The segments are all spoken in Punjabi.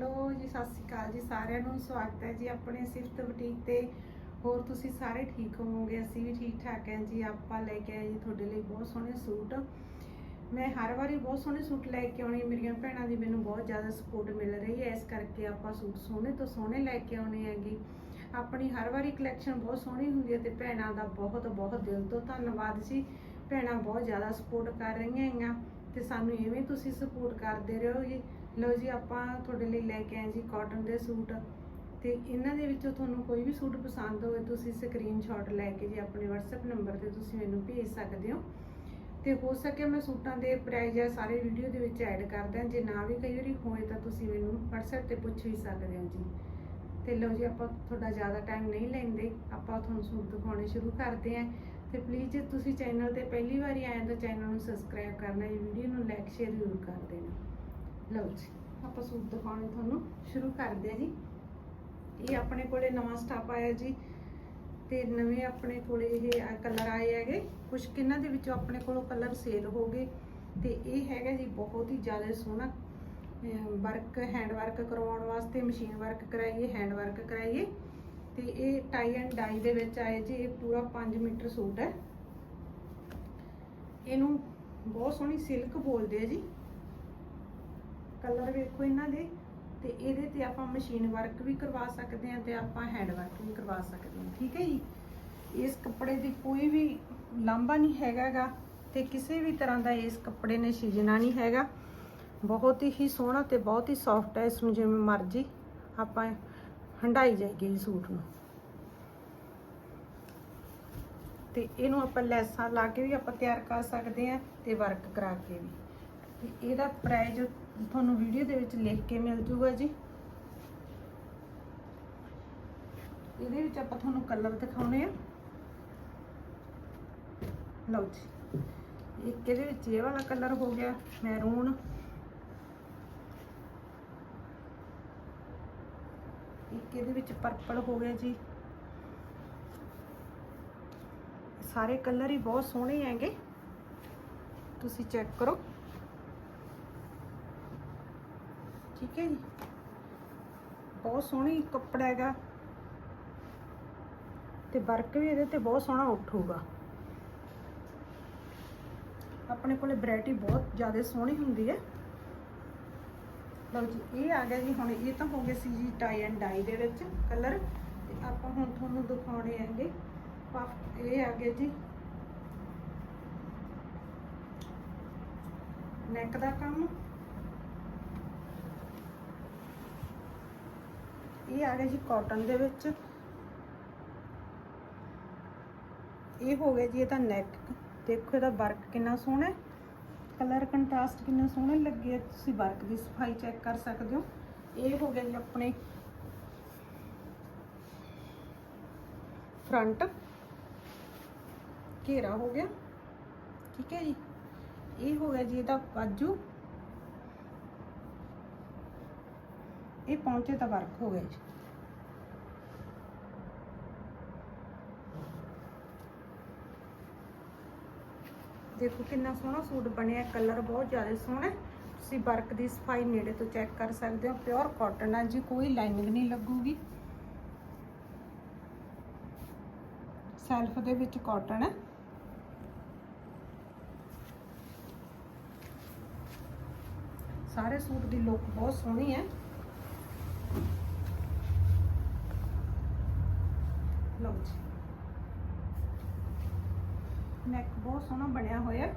ਹੈਲੋ ਜੀ, ਸਤਿ ਸ਼੍ਰੀ ਅਕਾਲ ਜੀ, ਸਾਰਿਆਂ ਨੂੰ ਸਵਾਗਤ ਹੈ ਜੀ ਆਪਣੇ ਸਿਫਤ ਬੁਟੀਕ ਤੇ। ਹੋਰ ਤੁਸੀਂ ਸਾਰੇ ਠੀਕ ਹੋਵੋਗੇ, ਅਸੀਂ ਵੀ ਠੀਕ ਠਾਕ ਹਾਂ ਜੀ, ਆਪਾਂ ਲੈ ਕੇ ਆਏ ਜੀ ਤੁਹਾਡੇ ਲਈ ਬਹੁਤ ਸੋਹਣੇ ਸੂਟ। ਮੈਂ ਹਰ ਵਾਰੀ ਬਹੁਤ ਸੋਹਣੇ ਸੂਟ ਲੈ ਕੇ ਆਉਣੀ, ਮੇਰੀਆਂ ਭੈਣਾਂ ਦੀ ਮੈਨੂੰ ਬਹੁਤ ਜ਼ਿਆਦਾ ਸਪੋਰਟ ਮਿਲ ਰਹੀ ਹੈ, ਇਸ ਕਰਕੇ ਆਪਾਂ ਸੂਟ ਸੋਹਣੇ ਤੋਂ ਸੋਹਣੇ ਲੈ ਕੇ ਆਉਣੇ ਹੈਗੇ। ਆਪਣੀ ਹਰ ਵਾਰੀ ਕਲੈਕਸ਼ਨ ਬਹੁਤ ਸੋਹਣੀ ਹੁੰਦੀ ਹੈ ਤੇ ਭੈਣਾਂ ਦਾ ਬਹੁਤ ਬਹੁਤ ਦਿਲ ਤੋਂ ਧੰਨਵਾਦ ਜੀ। ਭੈਣਾਂ ਬਹੁਤ ਜ਼ਿਆਦਾ ਸਪੋਰਟ ਕਰ ਰਹੀਆਂ ਹੈਗੀਆਂ ਤੇ ਸਾਨੂੰ ਇਵੇਂ ਤੁਸੀਂ ਸਪੋਰਟ ਕਰਦੇ ਰਹੋ ਜੀ। ਲਓ ਜੀ, ਆਪਾਂ ਤੁਹਾਡੇ ਲਈ ਲੈ ਕੇ ਆਏ ਜੀ ਕਾਟਨ ਦੇ ਸੂਟ। ਤੇ ਇਹਨਾਂ ਦੇ ਵਿੱਚੋਂ ਤੁਹਾਨੂੰ ਕੋਈ ਵੀ ਸੂਟ ਪਸੰਦ ਹੋਵੇ, ਤੁਸੀਂ ਸਕਰੀਨਸ਼ਾਟ ਲੈ ਕੇ ਜੀ ਆਪਣੇ WhatsApp ਨੰਬਰ ਤੇ ਤੁਸੀਂ ਮੈਨੂੰ ਭੇਜ ਸਕਦੇ ਹੋ। ਤੇ ਹੋ ਸਕੇ ਮੈਂ ਸੂਟਾਂ ਦੇ ਪ੍ਰਾਈਸ ਜਾਂ ਸਾਰੇ ਵੀਡੀਓ ਦੇ ਵਿੱਚ ਐਡ ਕਰ ਦਾਂ ਜੇ ਨਾ ਵੀ ਕਈ ਵਾਰੀ ਹੋਏ ਤਾਂ ਤੁਸੀਂ ਮੈਨੂੰ WhatsApp ਤੇ ਪੁੱਛ ਵੀ ਸਕਦੇ ਹੋ ਜੀ। ਤੇ ਲਓ ਜੀ, ਆਪਾਂ ਤੁਹਾਡਾ ਜ਼ਿਆਦਾ ਟਾਈਮ ਨਹੀਂ ਲੈਂਦੇ। ਆਪਾਂ ਤੁਹਾਨੂੰ ਸੂਟ ਦਿਖਾਉਣੇ ਸ਼ੁਰੂ ਕਰਦੇ ਹਾਂ। ਤੇ ਪਲੀਜ਼ ਜੇ ਤੁਸੀਂ ਚੈਨਲ ਤੇ ਪਹਿਲੀ ਵਾਰੀ ਆਏ ਤਾਂ ਚੈਨਲ ਨੂੰ ਸਬਸਕ੍ਰਾਈਬ ਕਰਨਾ ਜੀ ਵੀਡੀਓ ਨੂੰ ਲਾਈਕ ਸ਼ੇਅਰ ਜ਼ਰੂਰ ਕਰ ਦੇਣਾ। ਲਓ ਜੀ, ਆਪਾਂ ਸੂਟ ਦਿਖਾਉਣੇ ਤੁਹਾਨੂੰ, ਸ਼ੁਰੂ ਕਰਦੇ ਹਾਂ ਜੀ। ਇਹ ਆਪਣੇ ਕੋਲੇ ਨਵਾਂ ਸਟਾਫ ਆਇਆ ਜੀ, ਤੇ ਨਵੇਂ ਆਪਣੇ ਕੋਲੇ ਇਹ ਕਲਰ ਆਏ ਹੈਗੇ। ਕੁਝ ਕਿੰਨਾਂ ਦੇ ਵਿੱਚੋਂ ਆਪਣੇ ਕੋਲੋਂ ਕਲਰ ਸੇਲ ਹੋ ਗਏ। ਤੇ ਇਹ ਹੈਗਾ ਜੀ ਬਹੁਤ ਹੀ ਜ਼ਿਆਦਾ ਸੋਹਣਾ ਵਰਕ ਹੈਂਡ ਵਰਕ ਕਰਵਾਉਣ ਵਾਸਤੇ ਮਸ਼ੀਨ ਵਰਕ ਕਰਾਈਏ ਹੈਂਡ ਵਰਕ ਕਰਾਈਏ। ਤੇ ਇਹ ਟਾਈ ਐਂਡ ਡਾਈ ਦੇ ਵਿੱਚ ਆਏ ਜੀ, ਇਹ ਪੂਰਾ 5 ਮੀਟਰ ਸੂਟ ਹੈ। ਇਹਨੂੰ ਬਹੁਤ ਸੋਹਣੀ ਸਿਲਕ ਬੋਲਦੇ ਆ ਜੀ। ਕਲਰ ਵੇਖੋ ਇਹਨਾਂ ਦੇ, ਤੇ ਇਹਦੇ ਤੇ ਆਪਾਂ ਮਸ਼ੀਨ ਵਰਕ ਵੀ ਕਰਵਾ ਸਕਦੇ ਹਾਂ ਤੇ ਆਪਾਂ ਹੈਂਡ ਵਰਕ ਵੀ ਕਰਵਾ ਸਕਦੇ ਹਾਂ, ਠੀਕ ਹੈ ਜੀ? ਇਸ ਕੱਪੜੇ ਦੀ ਕੋਈ ਵੀ ਲਾਂਭਾ ਨਹੀਂ ਹੈਗਾਗਾ ਤੇ ਕਿਸੇ ਵੀ ਤਰ੍ਹਾਂ ਦਾ ਇਸ ਕੱਪੜੇ ਨੇ ਛਿਜਣਾ ਨਹੀਂ ਹੈਗਾ। ਬਹੁਤ ਹੀ ਸੋਹਣਾ ਤੇ ਬਹੁਤ ਹੀ ਸੌਫਟ ਹੈ, ਇਸ ਨੂੰ ਜਿਵੇਂ ਮਰਜ਼ੀ ਆਪਾਂ ਹੰਡਾਈ ਜਾਈਏ ਜੀ ਸੂਟ ਨੂੰ। ਤੇ ਇਹਨੂੰ ਆਪਾਂ ਲੈਸਾਂ ਲਾ ਕੇ ਵੀ ਆਪਾਂ ਤਿਆਰ ਕਰ ਸਕਦੇ ਹਾਂ ਤੇ ਵਰਕ ਕਰਾ ਕੇ ਵੀ। ਇਹਦਾ ਪ੍ਰਾਈਜ਼ ਤੁਹਾਨੂੰ ਵੀਡੀਓ ਦੇ ਵਿੱਚ ਲਿਖ ਕੇ ਮਿਲ ਜੂਗਾ ਜੀ। ਇਹਦੇ ਵਿੱਚ ਆਪਾਂ ਤੁਹਾਨੂੰ ਕਲਰ ਦਿਖਾਉਣੇ ਆ। ਲਓ ਜੀ। ਇੱਕ ਇਹਦੇ ਵਿੱਚ ਇਹ ਵਾਲਾ ਕਲਰ ਹੋ ਗਿਆ ਮੈਰੂਨ ਇੱਕ ਇਹਦੇ ਵਿੱਚ ਪਰਪਲ ਹੋ ਗਿਆ ਜੀ। ਸਾਰੇ ਕਲਰ ਹੀ ਬਹੁਤ ਸੋਹਣੇ ਹੈਗੇ। ਤੁਸੀਂ ਚੈੱਕ ਕਰੋ। ਠੀਕ ਹੈ ਜੀ। ਬਹੁਤ ਸੋਹਣੀ ਕੱਪੜਾ ਹੈਗਾ। ਤੇ ਵਰਕ ਵੀ ਇਹਦੇ ਤੇ ਬਹੁਤ ਸੋਹਣਾ ਉੱਠੂਗਾ। ਆਪਣੇ ਕੋਲੇ ਵੈਰਾਈਟੀ ਬਹੁਤ ਜ਼ਿਆਦਾ ਸੋਹਣੀ ਹੁੰਦੀ ਹੈ। ਲਓ ਜੀ, ਇਹ ਆ ਗਿਆ ਜੀ, ਹੁਣ ਇਹ ਤਾਂ ਹੋ ਗਏ ਸੀ ਜੀ ਟਾਈ ਐਂਡ ਡਾਈ ਦੇ ਵਿੱਚ ਕਲਰ ਤੇ ਆਪਾਂ ਹੁਣ ਤੁਹਾਨੂੰ ਦਿਖਾਉਣੇ ਆਂਗੇ ਪਫ ਇਹ ਆ ਗਿਆ ਜੀ। ਨੈਕ ਦਾ ਕੰਮ। ਇਹ ਆ ਗਿਆ ਜੀ ਕਾਟਨ ਦੇ ਵਿੱਚ? ਇਹ ਹੋ ਗਿਆ ਜੀ, ਇਹਦਾ ਨੈਕ ਦੇਖੋ ਇਹਦਾ ਵਰਕ ਕਿੰਨਾ ਸੋਹਣਾ ਹੈ। ਕਲਰ ਕੰਟਰਾਸਟ ਕਿੰਨਾ ਸੋਹਣਾ ਲੱਗੇ ਤੁਸੀਂ ਵਰਕ ਦੀ ਸਫ਼ਾਈ ਚੈੱਕ ਕਰ ਸਕਦੇ ਹੋ। ਇਹ ਹੋ ਗਿਆ ਜੀ ਆਪਣੇ ਫਰੰਟ ਘੇਰਾ ਹੋ ਗਿਆ। ਠੀਕ ਹੈ ਜੀ। ਇਹ ਹੋ ਗਿਆ ਜੀ ਇਹਦਾ ਬਾਜੂ ਇਹ ਪਹੁੰਚੇ ਦਾ ਵਰਕ ਹੋ ਗਿਆ ਜੀ। ਦੇਖੋ ਕਿੰਨਾ ਸੋਹਣਾ ਸੂਟ ਬਣਿਆ, ਕਲਰ ਬਹੁਤ ਜ਼ਿਆਦਾ ਸੋਹਣਾ ਤੁਸੀਂ ਵਰਕ ਦੀ ਸਫ਼ਾਈ ਨੇੜੇ ਤੋਂ ਚੈੱਕ ਕਰ ਸਕਦੇ ਹੋ, ਪਿਓਰ ਕਾਟਨ ਹੈ ਜੀ, ਕੋਈ ਲਾਈਨਿੰਗ ਨਹੀਂ ਲੱਗੂਗੀ। ਸੈਲਫ ਦੇ ਵਿੱਚ ਕਾਟਨ ਹੈ। ਸਾਰੇ ਸੂਟ ਦੀ ਲੁੱਕ ਬਹੁਤ ਸੋਹਣੀ ਹੈ। ਲਓ ਜੀ। ਨੈਕ ਬਹੁਤ ਸੋਹਣਾ ਬਣਿਆ ਹੋਇਆ।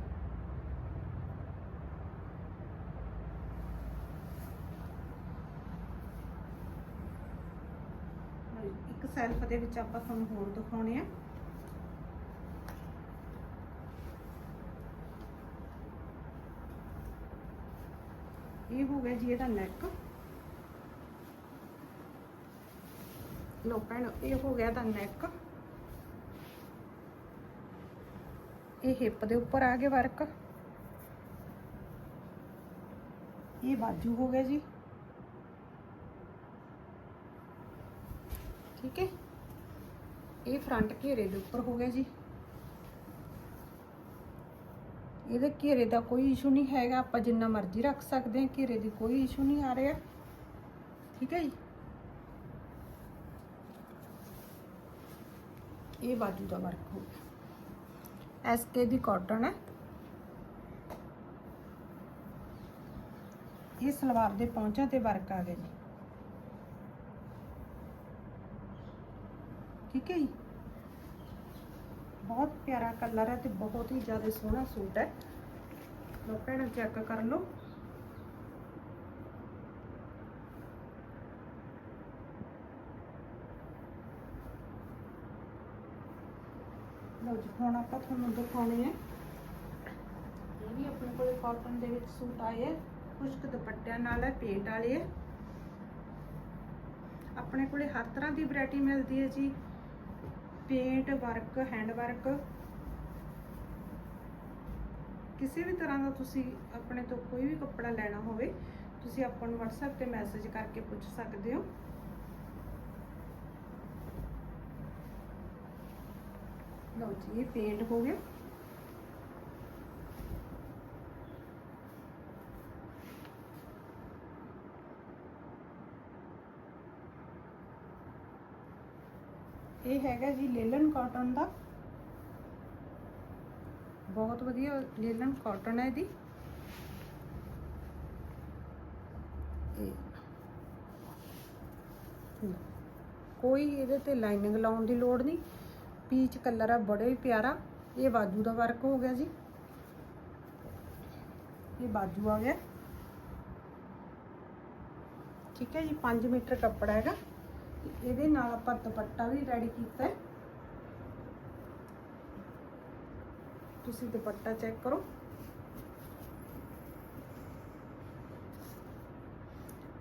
ਇੱਕ ਸੈਲਫ ਦੇ ਵਿੱਚ ਆਪਾਂ ਤੁਹਾਨੂੰ ਹੋਰ ਦਿਖਾਉਣੇ ਆ। ਇਹ ਹੋ ਗਿਆ ਜੀ ਇਹਦਾ ਨੈਕ। ਲੋ ਭੈਣ, ਇਹ ਹੋ ਗਿਆ ਦਾ ਨੈਕ ਇਹ ਹਿੱਪ ਦੇ ਉੱਪਰ ਆ ਗਿਆ ਵਰਕ ਇਹ ਬਾਜੂ ਹੋ ਗਿਆ ਜੀ। ਠੀਕ ਹੈ? ਇਹ ਫਰੰਟ ਘੇਰੇ ਦੇ ਉੱਪਰ ਹੋ ਗਿਆ ਜੀ। ਇਹਦੇ ਘੇਰੇ ਦਾ ਕੋਈ ਇਸ਼ੂ ਨਹੀਂ ਹੈਗਾ, ਆਪਾਂ ਜਿੰਨਾ ਮਰਜ਼ੀ ਰੱਖ ਸਕਦੇ ਹਾਂ, ਘੇਰੇ ਦੀ ਕੋਈ ਇਸ਼ੂ ਨਹੀਂ ਆ ਰਿਹਾ। ਠੀਕ ਹੈ ਜੀ? ਇਹ ਬਾਜੂ ਦਾ ਵਰਕ ਹੋ ਗਿਆ ਐਸਕੇ ਦੀ ਕਾਟਨ ਹੈ ਇਹ ਸਲਵਾਰ ਦੇ ਪਹੁੰਚਾਂ ਤੇ ਵਰਕ ਆ ਗਿਆ ਜੀ ਠੀਕ ਹੈ ਜੀ ਬਹੁਤ ਪਿਆਰਾ ਕਲਰ ਹੈ ਤੇ ਬਹੁਤ ਹੀ ਜ਼ਿਆਦਾ ਸੋਹਣਾ ਸੂਟ ਹੈ ਲੋ ਭੈਣਾਂ ਚੈੱਕ ਕਰ ਲਓ ਲਓ ਜੀ, ਹੁਣ ਆਪਾਂ ਤੁਹਾਨੂੰ ਦਿਖਾਉਣੇ ਆ। ਇਹ ਵੀ ਆਪਣੇ ਕੋਲੇ ਕਾਟਨ ਦੇ ਵਿੱਚ ਸੂਟ ਆਏ ਆ। ਕੁਝ ਦੁਪੱਟਿਆਂ ਨਾਲ ਹੈ ਪੇਂਟ ਵਾਲੇ ਆ। ਆਪਣੇ ਕੋਲੇ ਹਰ ਤਰ੍ਹਾਂ ਦੀ ਵੈਰਾਈਟੀ ਮਿਲਦੀ ਹੈ ਜੀ। ਪੇਂਟ ਵਰਕ ਹੈਂਡ ਵਰਕ ਕਿਸੇ ਵੀ ਤਰ੍ਹਾਂ ਦਾ ਤੁਸੀਂ ਆਪਣੇ ਤੋਂ ਕੋਈ ਵੀ ਕੱਪੜਾ ਲੈਣਾ ਹੋਵੇ, ਤੁਸੀਂ ਆਪਾਂ ਨੂੰ WhatsApp ਤੇ ਮੈਸੇਜ ਕਰਕੇ ਪੁੱਛ ਸਕਦੇ ਹੋ। ਲਓ ਜੀ, ਇਹ ਪੇਂਟ ਹੋ ਗਿਆ। ਇਹ ਹੈਗਾ ਜੀ ਲੇਲਨ ਕਾਟਨ ਦਾ। ਬਹੁਤ ਵਧੀਆ ਲੇਲਨ ਕਾਟਨ ਹੈ ਇਹਦੀ। ਕੋਈ ਇਹਦੇ ਤੇ ਲਾਈਨਿੰਗ ਲਾਉਣ ਦੀ ਲੋੜ ਨਹੀਂ। ਪੀਚ ਕਲਰ ਹੈ ਬੜਾ ਹੀ ਪਿਆਰਾ। ਇਹ ਬਾਜੂ ਦਾ ਵਰਕ ਹੋ ਗਿਆ ਜੀ। ਇਹ ਬਾਜੂ ਆ ਗਿਆ। ਠੀਕ ਹੈ ਜੀ 5 ਮੀਟਰ ਕੱਪੜਾ ਹੈਗਾ। ਇਹਦੇ ਨਾਲ ਆਪਾਂ ਦੁਪੱਟਾ ਵੀ ਰੈਡੀ ਕੀਤਾ ਹੈ। ਤੁਸੀਂ ਦੁਪੱਟਾ ਚੈੱਕ ਕਰੋ।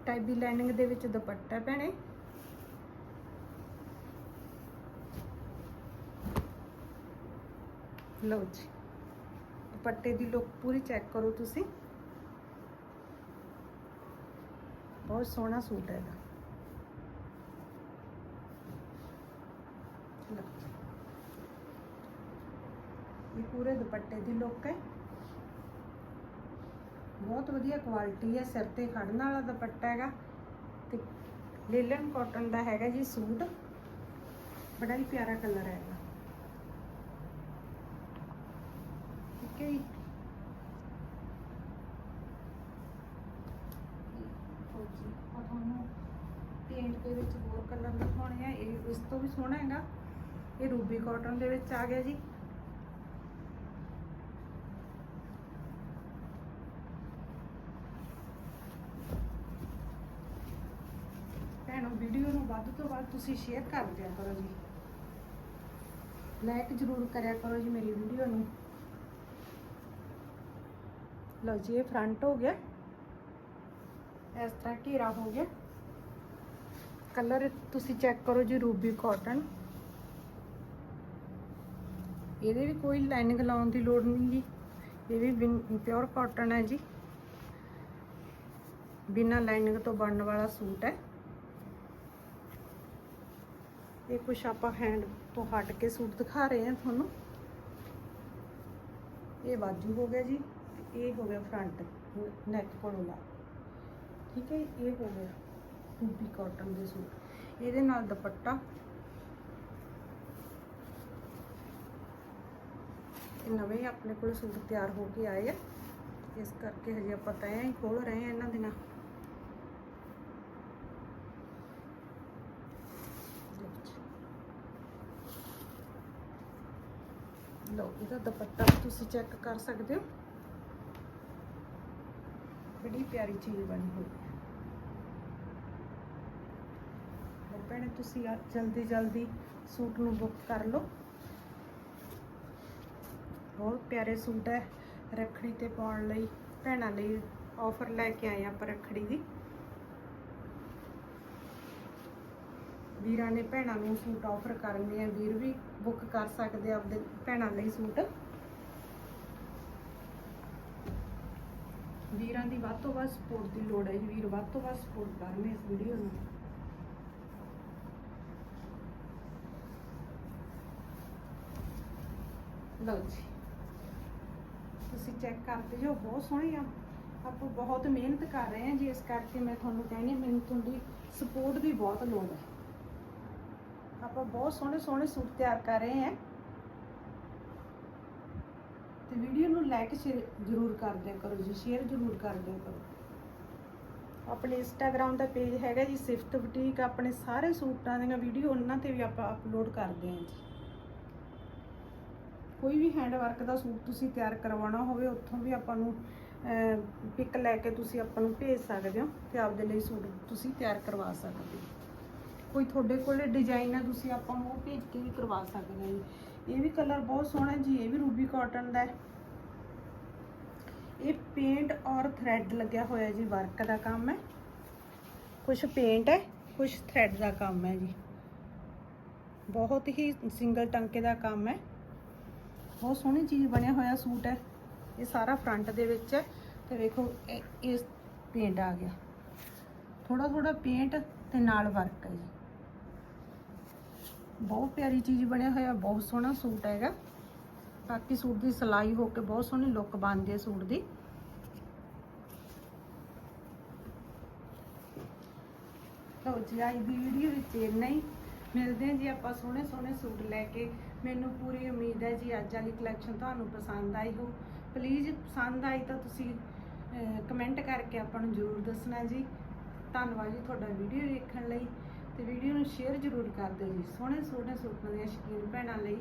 ਟਾਈਬੀ ਲਾਈਨਿੰਗ ਦੇ ਵਿੱਚ ਦੁਪੱਟਾ ਭੈਣੇ। ਲਓ ਜੀ। ਦੁਪੱਟੇ ਦੀ ਲੁੱਕ ਪੂਰੀ ਚੈੱਕ ਕਰੋ ਤੁਸੀਂ। ਬਹੁਤ ਸੋਹਣਾ ਸੂਟ ਹੈ ਇਹਦਾ। ਲਓ ਜੀ। ਇਹ ਪੂਰੇ ਦੁਪੱਟੇ ਦੀ ਲੁੱਕ ਹੈ। ਬਹੁਤ ਵਧੀਆ ਕੁਆਲਿਟੀ ਹੈ। ਸਿਰ ਤੇ ਖੜਨ ਵਾਲਾ ਦੁਪੱਟਾ ਹੈਗਾ ਤੇ ਲੇਲਨ ਕਾਟਨ ਦਾ ਹੈਗਾ ਜੀ ਸੂਟ। ਬੜਾ ਹੀ ਪਿਆਰਾ ਕਲਰ ਹੈ ਇਹਦਾ ਠੀਕ ਹੈ ਜੀ ਤੁਹਾਨੂੰ ਪੇਂਟ ਦੇ ਵਿੱਚ ਹੋਰ ਕਲਰ ਦਿਖਾਉਣੇ ਆ। ਇਹ ਇਸ ਤੋਂ ਵੀ ਸੋਹਣਾ ਹੈਗਾ। ਇਹ ਰੂਬੀ ਕਾਟਨ ਦੇ ਵਿੱਚ ਆ ਗਿਆ ਜੀ। ਭੈਣੋ ਵੀਡੀਓ ਨੂੰ ਵੱਧ ਤੋਂ ਵੱਧ ਤੁਸੀਂ ਸ਼ੇਅਰ ਕਰ ਦਿਆ ਕਰੋ ਜੀ। ਲਾਈਕ ਜ਼ਰੂਰ ਕਰਿਆ ਕਰੋ ਜੀ ਮੇਰੀ ਵੀਡੀਓ ਨੂੰ। ਲਓ ਜੀ, ਇਹ ਫਰੰਟ ਹੋ ਗਿਆ। ਇਸ ਤਰ੍ਹਾਂ ਘੇਰਾ ਹੋ ਗਿਆ। ਕਲਰ ਤੁਸੀਂ ਚੈੱਕ ਕਰੋ ਜੀ, ਰੂਬੀ ਕਾਟਨ ਇਹਦੇ ਵੀ ਕੋਈ ਲਾਈਨਿੰਗ ਲਾਉਣ ਦੀ ਲੋੜ ਨਹੀਂ ਜੀ। ਇਹ ਵੀ ਪਿਓਰ ਕਾਟਨ ਹੈ ਜੀ। ਬਿਨਾਂ ਲਾਈਨਿੰਗ ਤੋਂ ਬਣਨ ਵਾਲਾ ਸੂਟ ਹੈ। ਇਹ ਕੁਛ ਆਪਾਂ ਹੈਂਡ ਤੋਂ ਹਟ ਕੇ ਸੂਟ ਦਿਖਾ ਰਹੇ ਹਾਂ ਤੁਹਾਨੂੰ। ਇਹ ਬਾਜੂ ਹੋ ਗਿਆ ਜੀ। ਤੇ ਇਹ ਹੋ ਗਿਆ ਫਰੰਟ ਨੈਕ ਕੋਲੋਂ ਲਾ ਠੀਕ ਹੈ ਇਹ ਹੋ ਗਿਆ ਰੂਬੀ ਕਾਟਨ ਦੇ ਸੂਟ ਇਹਦੇ ਨਾਲ ਦੁਪੱਟਾ। ਇਹ ਨਵੇਂ ਹੀ ਆਪਣੇ ਕੋਲ ਸੂਟ ਤਿਆਰ ਹੋ ਕੇ ਆਏ ਆ। ਇਸ ਕਰਕੇ ਹਜੇ ਆਪਾਂ ਤੈਅ ਹੀ ਖੋਲ ਰਹੇ ਆ ਇਹਨਾਂ ਦੇ ਨਾਲ। ਲਓ ਇਹਦਾ ਦੁਪੱਟਾ ਵੀ ਤੁਸੀਂ ਚੈੱਕ ਕਰ ਸਕਦੇ ਹੋ। ਬੜੀ ਪਿਆਰੀ ਚੀਜ਼ ਬਣੀ ਹੋਈ ਹੈ। ਲਓ ਭੈਣੇ, ਤੁਸੀਂ ਜਲਦੀ ਜਲਦੀ ਸੂਟ ਨੂੰ ਬੁੱਕ ਕਰ ਲਓ। ਬਹੁਤ ਪਿਆਰੇ ਸੂਟ ਹੈ, ਰੱਖੜੀ ਤੇ ਪਾਉਣ ਲਈ ਭੈਣਾਂ ਲਈ ਆਫਰ ਲੈ ਕੇ ਆਏ ਆਪਾਂ ਰੱਖੜੀ ਦੀ। ਵੀਰਾਂ ਨੇ ਭੈਣਾਂ ਨੂੰ ਸੂਟ ਆਫਰ ਕਰਨੇ ਆ, ਵੀਰ ਵੀ ਬੁੱਕ ਕਰ ਸਕਦੇ ਆ ਆਪਦੇ ਭੈਣਾਂ ਲਈ ਸੂਟ। ਵੀਰਾਂ ਦੀ ਵੱਧ ਤੋਂ ਵੱਧ ਸਪੋਰਟ ਦੀ ਲੋੜ ਹੈ ਜੀ ਵੀਰ, ਵੱਧ ਤੋਂ ਵੱਧ ਸਪੋਰਟ ਕਰਨ ਇਸ ਵੀਡੀਓ ਨੂੰ। ਲਓ ਜੀ। ਤੁਸੀਂ ਚੈੱਕ ਕਰਦੇ ਜੋ ਬਹੁਤ ਸੋਹਣੀ ਆ। ਆਪਾਂ ਬਹੁਤ ਮਿਹਨਤ ਕਰ ਰਹੇ ਹਾਂ ਜੀ, ਇਸ ਕਰਕੇ ਮੈਂ ਤੁਹਾਨੂੰ ਕਹਿੰਦੀ ਮੈਨੂੰ ਤੁਹਾਡੀ ਸਪੋਰਟ ਦੀ ਬਹੁਤ ਲੋੜ ਹੈ। ਆਪਾਂ ਬਹੁਤ ਸੋਹਣੇ ਸੋਹਣੇ ਸੂਟ ਤਿਆਰ ਕਰ ਰਹੇ ਹਾਂ। ਤੇ ਵੀਡੀਓ ਨੂੰ ਲਾਈਕ ਜ਼ਰੂਰ ਕਰ ਦਿਆ ਕਰੋ ਜੀ ਸ਼ੇਅਰ ਜ਼ਰੂਰ ਕਰ ਦਿਆ ਕਰੋ। ਆਪਣੇ ਇੰਸਟਾਗ੍ਰam ਦਾ ਪੇਜ ਹੈਗਾ ਜੀ, ਸਿਫਤ ਬੁਟੀਕ, ਆਪਣੇ ਸਾਰੇ ਸੂਟਾਂ ਦੀਆਂ ਵੀਡੀਓ ਉਹਨਾਂ ਤੇ ਵੀ ਆਪਾਂ ਅਪਲੋਡ ਕਰਦੇ ਹਾਂ ਜੀ। ਕੋਈ ਵੀ ਹੈਂਡ ਵਰਕ ਦਾ ਸੂਟ ਤੁਸੀਂ ਤਿਆਰ ਕਰਵਾਉਣਾ ਹੋਵੇ, ਉੱਥੋਂ ਵੀ ਆਪਾਂ ਨੂੰ ਪਿਕ ਲੈ ਕੇ ਤੁਸੀਂ ਆਪਾਂ ਨੂੰ ਭੇਜ ਸਕਦੇ ਹੋ ਤੇ ਆਪਦੇ ਲਈ ਸੂਟ ਤੁਸੀਂ ਤਿਆਰ ਕਰਵਾ ਸਕਦੇ ਹੋ। ਕੋਈ ਤੁਹਾਡੇ ਕੋਲੇ ਡਿਜ਼ਾਈਨ ਹੈ ਤੁਸੀਂ ਆਪਾਂ ਨੂੰ ਉਹ ਭੇਜ ਕੇ ਵੀ ਕਰਵਾ ਸਕਦੇ ਹੋ ਜੀ। ਇਹ ਵੀ ਕਲਰ ਬਹੁਤ ਸੋਹਣਾ ਜੀ, ਇਹ ਵੀ ਰੂਬੀ ਕਾਟਨ ਦਾ ਹੈ। ਇਹ ਪੇਂਟ ਔਰ ਥ੍ਰੈਡ ਲੱਗਿਆ ਹੋਇਆ ਜੀ ਵਰਕ ਦਾ ਕੰਮ ਹੈ। ਕੁਝ ਪੇਂਟ ਹੈ ਕੁਝ ਥ੍ਰੈਡ ਦਾ ਕੰਮ ਹੈ ਜੀ। ਬਹੁਤ ਹੀ ਸਿੰਗਲ ਟੰਕੇ ਦਾ ਕੰਮ ਹੈ। ਬਹੁਤ ਸੋਹਣੀ ਚੀਜ਼ ਬਣਿਆ ਹੋਇਆ ਸੂਟ ਹੈ। ਇਹ ਸਾਰਾ ਫਰੰਟ ਦੇ ਵਿੱਚ ਹੈ ਤੇ ਵੇਖੋ, ਇਹ ਇਸ ਪੇਂਟ ਆ ਗਿਆ। ਥੋੜਾ ਥੋੜਾ ਪੇਂਟ ਤੇ ਨਾਲ ਵਰਕ ਹੈ ਜੀ। ਬਹੁਤ ਪਿਆਰੀ ਚੀਜ਼ ਬਣਿਆ ਹੋਇਆ, ਬਹੁਤ ਸੋਹਣਾ ਸੂਟ ਹੈਗਾ। ਬਾਕੀ ਸੂਟ ਦੀ ਸਿਲਾਈ ਹੋ ਕੇ ਬਹੁਤ ਸੋਹਣੀ ਲੁੱਕ ਬਣਦੀ ਹੈ ਸੂਟ ਦੀ। ਲਓ ਜੀ ਅੱਜ ਦੀ ਵੀਡੀਓ ਵਿੱਚ ਇੰਨਾ ਹੀ। ਮਿਲਦੇ ਹਾਂ ਜੀ ਆਪਾਂ ਸੋਹਣੇ ਸੋਹਣੇ ਸੂਟ ਲੈ ਕੇ। ਮੈਨੂੰ ਪੂਰੀ ਉਮੀਦ ਹੈ ਜੀ ਅੱਜ ਵਾਲੀ ਕਲੈਕਸ਼ਨ ਤੁਹਾਨੂੰ ਪਸੰਦ ਆਈ ਹੋ ਪਲੀਜ਼ ਪਸੰਦ ਆਈ ਤਾਂ ਤੁਸੀਂ ਕਮੈਂਟ ਕਰਕੇ ਆਪਾਂ ਨੂੰ ਜ਼ਰੂਰ ਦੱਸਣਾ ਜੀ। ਧੰਨਵਾਦ ਜੀ ਤੁਹਾਡਾ ਵੀਡੀਓ ਵੇਖਣ ਲਈ। ਤੇ ਵੀਡੀਓ ਨੂੰ ਸ਼ੇਅਰ ਜ਼ਰੂਰ ਕਰ ਦਿਓ ਜੀ। ਸੋਹਣੇ ਸੋਹਣੇ ਸੂਟਾਂ ਦੀਆਂ ਸ਼ਕੀਨ ਭੈਣਾਂ ਲਈ।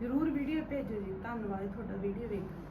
ਜ਼ਰੂਰ ਵੀਡੀਓ ਭੇਜੋ ਜੀ। ਧੰਨਵਾਦ ਤੁਹਾਡਾ ਵੀਡੀਓ ਵੇਖਣ